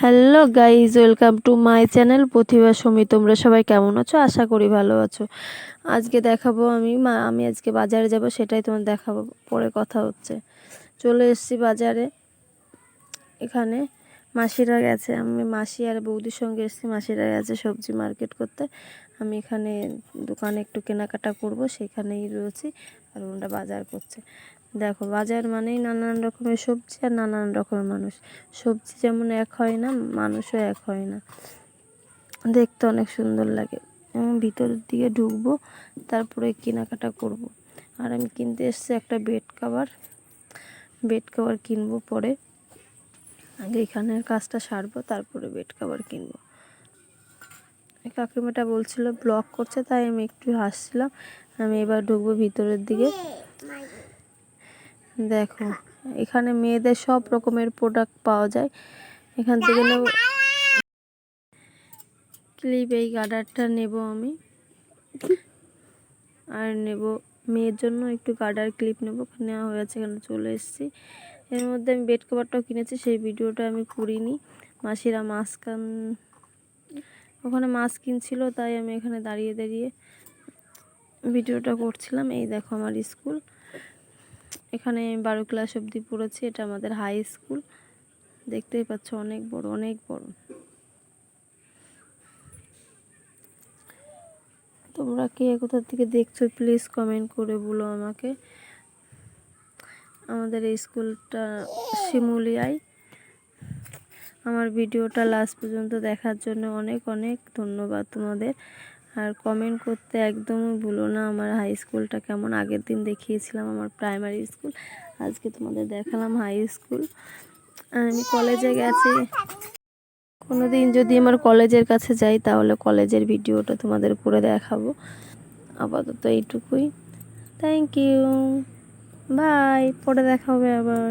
Hello guys, welcome to my channel Pratibha Sami. তোমরা সবাই কেমন আছো? আশা করি ভালো আছো। আজকে দেখাবো আমি, মা, আমি আজকে বাজারে যাব, সেটাই তোমার দেখাবো। পরে কথা হচ্ছে। চলে এসছি বাজারে। এখানে মাসিরা গেছে, আমি মাসি আর বৌদির সঙ্গে এসেছি, মাসিরা গেছে সবজি মার্কেট করতে। আমি এখানে দোকানে একটু কেনাকাটা করব, সেখানেই রয়েছি আর ওনারা বাজার করছে। দেখো, বাজার মানেই নানান রকমের সবজি আর নানান রকমের মানুষ। সবজি যেমন এক হয় না, মানুষও এক হয় না। দেখতে অনেক সুন্দর লাগে। এবং ভিতরের দিকে ঢুকবো, তারপরে কেনাকাটা করব। আর আমি কিনতে এসেছি একটা বেড কাভার। বেড কাভার কিনবো পরে। আগে এখানের কাজটা সারবো, তারপরে বেড কাভার কিনবো। কাকিমাটা বলছিল ব্লক করছে, তাই আমি একটু হাসছিলাম। আমি এবার ঢুকবো ভিতরের দিকে। দেখো, এখানে মেয়েদের সব রকমের প্রোডাক্ট পাওয়া যায়। এখান থেকে নেব। ক্লিপ এই গার্ডারটা নেব আমি। আর নেব মেয়ের জন্য একটু গার্ডার ক্লিপ নেব নেওয়া হয়েছে এখানে চলে এসেছি। এর মধ্যে আমি বেড কভারটাও কিনেছি, সেই ভিডিওটা আমি করিনি। মাসিরা মাছ কান ওখানে মাছ কিনছিল, তাই আমি এখানে দাঁড়িয়ে দাঁড়িয়ে ভিডিওটা করছিলাম। এই দেখো আমার স্কুল এখানে আমি বারো ক্লাস অবধি পড়েছি, এটা আমাদের হাই স্কুল দেখতেই পাচ্ছ, অনেক বড় অনেক বড়। তোমরা কে কোথা থেকে দেখছ প্লিজ কমেন্ট করে বলো আমাকে। আমাদের এই স্কুলটা শিমুলিয়ায়। আমার ভিডিওটা লাস্ট পর্যন্ত দেখার জন্য অনেক অনেক ধন্যবাদ তোমাদের। আর কমেন্ট করতে একদমই ভুলো না, আমার হাই স্কুলটা কেমন আগের দিন দেখিয়েছিলাম, আমার প্রাইমারি স্কুল আজকে তোমাদের দেখালাম হাই স্কুল আর আমি কলেজে গেছি। কোনো দিন যদি আমার কলেজের কাছে যাই, তাহলে কলেজের ভিডিওটা তোমাদের করে দেখাবো। আপাতত এইটুকুই। থ্যাংক ইউ বাই পরে দেখা হবে আবার।